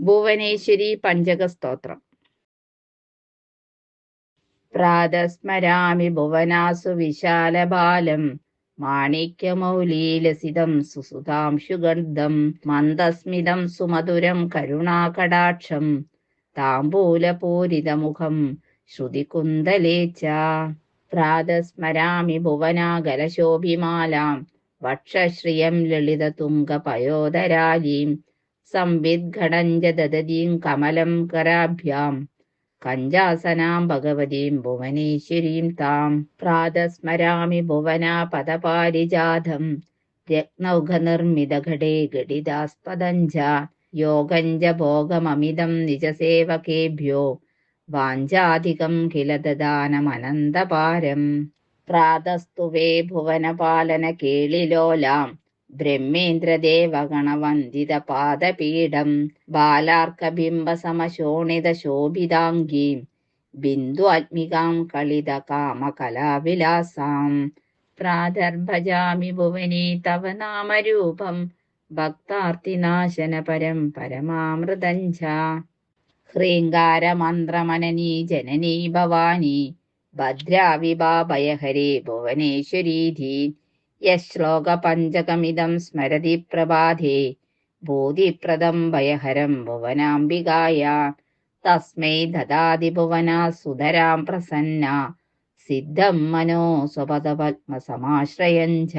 ഭുവനേശ്വരി പഞ്ചക സ്തോത്രം പ്രാതസ്മരാമി ഭുവനാസു വിശാലബാലം. മാണിക്യമൗലീലസിതം സുസുതാംശുഗന്ധം. മന്ദസ്മിതം സുമധുരം കരുണാകടാക്ഷം. താംബൂലപൂരിതമുഖം ശ്രുതികുന്തലേ ച പ്രാതസ്മരാമി ഭുവനാകലശോഭിമാലാം. വക്ഷശ്രിയം ലളിതതുംഗപയോധരാജീം. സംവിദ്ഘടഞ്ച ദദതീം കമലം കരാഭ്യാം. കഞ്ചാസനാം ഭഗവതീം ഭുവനേശ്വരീം താം. പ്രാതസ്മരാമി ഭുവനാ പദപാരിജാതം. രത്നൗഘനിർമ്മിതഘടേ ഘടിതാസ്പദഞ്ച യോഗഞ്ച ഭോഗമമിതം നിജസേവകേഭ്യോ. വാഞ്ചാധികം കില ദദാനമനന്തപാരം. പ്രാതസ്തു വേ ഭുവനപാലന കേളിലോലാം ബ്രഹ്മേന്ദ്രദേവഗണവന്ദിത പാദപീഠം ബാലാർക്കബിംബ സമശോണിത ശോഭിതാംഗീം ബിന്ദു ആത്മികാം കളിത കാമകലാവിലാസാം പ്രാതർഭജാമി ഭുവനി തവ നാമരൂപം ഭക്താർത്തിനാശന പരം പരമാമൃതഞ്ച. ഹ്രീങ്കാരമന്ത്രമനനീ ജനനീ ഭവാനി ഭദ്രാവിഭാഭയഹരേ ഭുവനേശ്വരീധി യശ്ലോകപഞ്ചകമിതം സ്മരതി പ്രഭാതേ ഭൂതിപ്രദം ഭയഹരം ഭുവനാംബികായ തസ്മൈ ദദാതി ഭുവന സുധരാം പ്രസന്ന സിദ്ധം മനോ സ്വപദപത്മസമാശ്രയം ച